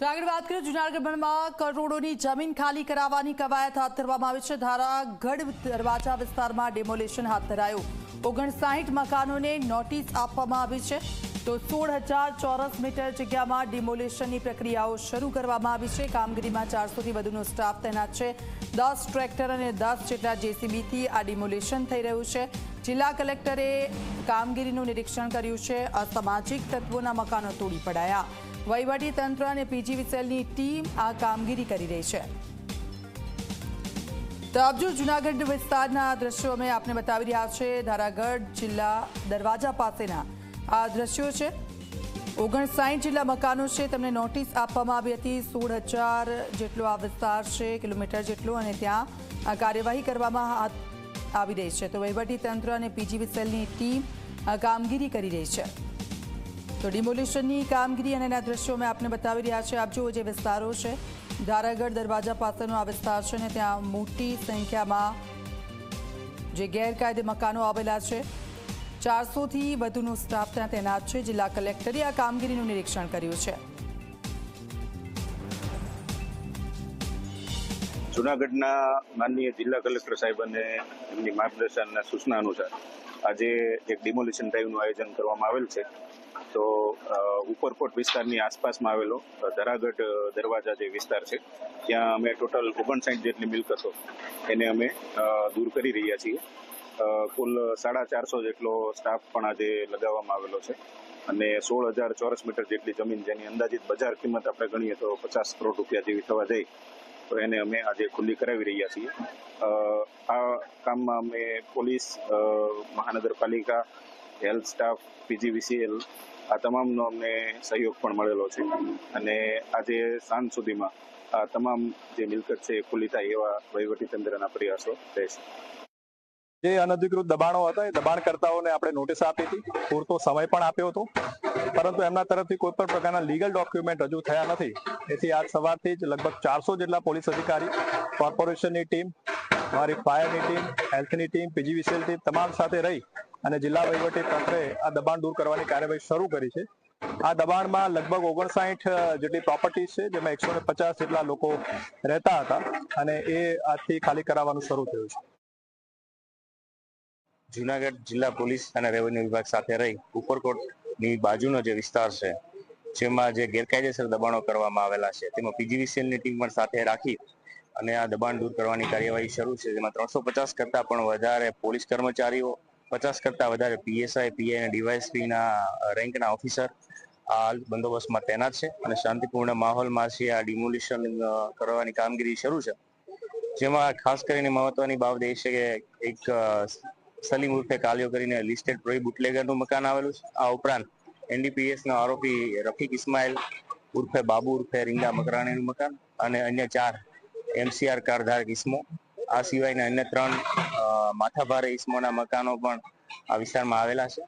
તો આગળ વાત કરીએ જુનાગઢમાં કરોડોની જમીન ખાલી કરાવવાની કવાયત હાથ ધરવામાં આવી છે. ધારાગઢ દરવાજા વિસ્તારમાં ડેમોલેશન હાથ ધરાયું. ઓગણસાઠ મકાનોને નોટિસ આપવામાં આવી છે. તો સોળ હજાર ચોરસ મીટર જગ્યામાં ડિમોલેશનની પ્રક્રિયાઓ શરૂ કરવામાં આવી છે. કામગીરીમાં ચારસોથી વધુનો સ્ટાફ તૈનાત છે. દસ ટ્રેક્ટર અને દસ જેટલા જેસીબીથી આ ડિમોલેશન થઈ રહ્યું છે. જિલ્લા કલેક્ટરે કામગીરીનું નિરીક્ષણ કર્યું છે. અસામાજિક તત્વોના મકાનો તોડી પડાયા. વહીવટી તંત્ર અને પીજીવીસેલની ટીમ આ કામગીરી કરી રહી છે. તો આપજો જુનાગઢ વિસ્તારના દ્રશ્યો અમે આપને બતાવી રહ્યા છે. ધારાગઢ જિલ્લા દરવાજા પાસેના આ દ્રશ્યો છે. ઓગણસાઠ જેટલા મકાનો છે, તેમને નોટિસ આપવામાં આવી હતી. સોળ હજાર જેટલો આ વિસ્તાર છે, કિલોમીટર જેટલો, અને ત્યાં કાર્યવાહી કરવામાં આવી રહી છે. તો તંત્ર અને પીજીવી સેલની ટીમ કામગીરી કરી રહી છે. તો ડિમોલિશનની કામગીરી અને એના દ્રશ્યો મેં આપને બતાવી રહ્યા છે આપ જુઓ જે વિસ્તારો છે. ધારાગઢ દરવાજા પાસેનો આ વિસ્તાર છે ને ત્યાં મોટી સંખ્યામાં જે ગેરકાયદે મકાનો આવેલા છે. ચારસોથી વધુનો સ્ટાફ ત્યાં તૈનાત છે. જિલ્લા કલેક્ટરે આ કામગીરીનું નિરીક્ષણ કર્યું છે. જુનાગઢના માનનીય જિલ્લા કલેક્ટર સાહેબ અને એમની માર્ગદર્શનના સૂચના અનુસાર આજે એક ડિમોલિશન ડ્રાઈવનું આયોજન કરવામાં આવેલ છે. તો ઉપરકોટ વિસ્તારની આસપાસમાં આવેલો ધરાગઢ દરવાજા જે વિસ્તાર છે, ત્યાં અમે ટોટલ ઓગણસાઠ જેટલી મિલકતો એને અમે દૂર કરી રહ્યા છીએ. કુલ સાડા ચારસો જેટલો સ્ટાફ પણ આજે લગાવવામાં આવેલો છે. અને સોળ હજાર ચોરસ મીટર જેટલી જમીન જેની અંદાજિત બજાર કિંમત આપણે ગણીએ તો પચાસ કરોડ રૂપિયા જેવી થવા જઈ. તો એને અમે આજે ખુલ્લી કરાવી રહ્યા છીએ. આ કામમાં અમે પોલીસ મહાનગરપાલિકા, હેલ્થ સ્ટાફ, પીજીવીસીએલ આ તમામનો અમને સહયોગ પણ મળેલો છે. અને આજે સાંજ સુધીમાં આ તમામ જે મિલકત છે એ ખુલ્લી થાય એવા વહીવટીતંત્રના પ્રયાસો રહેશે. જે અનધિકૃત દબાણો હતા, એ દબાણકર્તાઓને આપણે નોટિસ આપી હતી. પૂરતો સમય પણ આપ્યો હતો. પરંતુ એમના તરફથી કોઈ પણ પ્રકારના લીગલ ડોક્યુમેન્ટ હજુ થયા નથી. તેથી આજ સવારથી જ લગભગ ચારસો જેટલા પોલીસ અધિકારી કોર્પોરેશનની ટીમ અમારી ફાયરની ટીમ હેલ્થની ટીમ પીજીવીસીએલ ટીમ તમામ સાથે રહી અને જિલ્લા વહીવટી તંત્રે આ દબાણ દૂર કરવાની કાર્યવાહી શરૂ કરી છે. આ દબાણમાં લગભગ ઓગણસાઠ જેટલી પ્રોપર્ટી છે, જેમાં એકસો પચાસ જેટલા લોકો રહેતા હતા અને એ આજથી ખાલી કરાવવાનું શરૂ થયું છે. જુનાગઢ જિલ્લા પોલીસ અને રેવન્યુ વિભાગ સાથે રહી ઉપરકોટની બાજુનો જે વિસ્તાર છે, જેમાં જે ગેરકાયદેસર દબાણો કરવામાં આવેલા છે, તેમાં પીજીવીસીએલની ટીમ પણ સાથે રાખી અને આ દબાણ દૂર કરવાની કાર્યવાહી શરૂ છે, જેમાં ત્રણસો પચાસ કરતા પણ વધારે પોલીસ કર્મચારીઓ, પચાસ કરતા વધારે પીએસઆઈ, પીઆઈ અને ડીવાયએસપી ના રેન્કના ઓફિસર આ બંદોબસ્તમાં તૈનાત છે અને શાંતિપૂર્ણ માહોલમાં છે આ ડિમોલિશન કરવાની કામગીરી શરૂ છે. જેમાં ખાસ કરીને મહત્વની બાબત એ છે કે એક સલીમ ઉર્ફે કાલિયો કરીને લિસ્ટેડ પ્રોઈ બુટલેગરનું મકાન આવેલું છે. આ ઉપરાંત એનડીપીએસ નો આરોપી રફીક ઇસ્માઇલ ઉર્ફે બાબુ ઉર્ફે રીંગા મકરાણીનું મકાન અને અન્ય ચાર એમસીઆર કાર ધારક ઇસમો. આ સિવાયના અન્ય ત્રણ માથાભારે ઇસમોના મકાનો પણ આ વિસ્તારમાં આવેલા છે.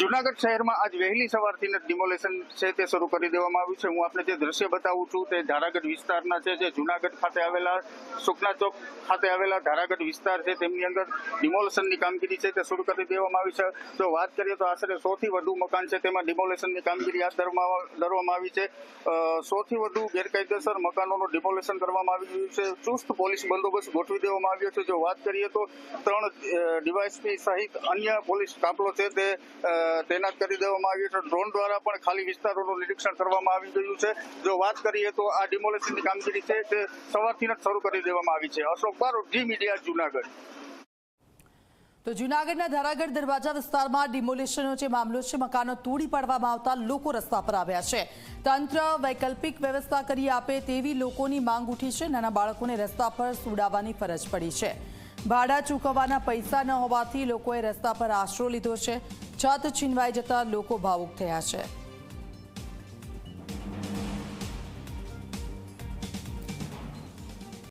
જુનાગઢ શહેરમાં આજ વહેલી સવારથી ડિમોલેશન છે તે શરૂ કરી દેવામાં આવ્યું છે. હું આપને જે દ્રશ્ય બતાવું છું તે ધારાગઢ વિસ્તારના છે, જે જુનાગઢ ખાતે આવેલા સુખના ચોક ખાતે આવેલા ધારાગઢ વિસ્તાર છે. તેમની અંદર ડિમોલેશનની કામગીરી છે તે શરૂ કરી દેવામાં આવી છે. જો વાત કરીએ તો આશરે સોથી વધુ મકાન છે તેમાં ડિમોલેશનની કામગીરી હાથ ધરવામાં આવી છે. સોથી વધુ ગેરકાયદેસર મકાનોનું ડિમોલેશન કરવામાં આવી રહ્યું છે. ચુસ્ત પોલીસ બંદોબસ્ત ગોઠવી દેવામાં આવ્યો છે. જો વાત કરીએ તો ત્રણ ડીવાયસપી સહિત અન્ય પોલીસ કાફલો છે તે તૈનાત કરી દેવામાં આવી છે. ડ્રોન દ્વારા પણ ખાલી વિસ્તારોનું નિરીક્ષણ કરવામાં આવી ગયું છે. જો વાત કરીએ તો આ ડિમોલેશનની કામગીરી છે તે સવારથી જ શરૂ કરી દેવામાં આવી છે. અશોક બારોટ જી મીડિયા, જુનાગઢ. તો જૂનાગઢના ધારાગઢ દરવાજા વિસ્તારમાં ડિમોલિશનનો જે મામલો છે, મકાનો તોડી પાડવામાં આવતા લોકો રસ્તા પર આવ્યા છે. તંત્ર વૈકલ્પિક વ્યવસ્થા કરી આપે તેવી લોકોની માંગ ઉઠી છે. નાના બાળકોને રસ્તા પર સુડાવવાની ફરજ પડી છે. ભાડા ચૂકવવાના પૈસા ન હોવાથી લોકોએ રસ્તા પર આશરો લીધો છે. છત છીનવાઈ જતા લોકો ભાવુક થયા છે.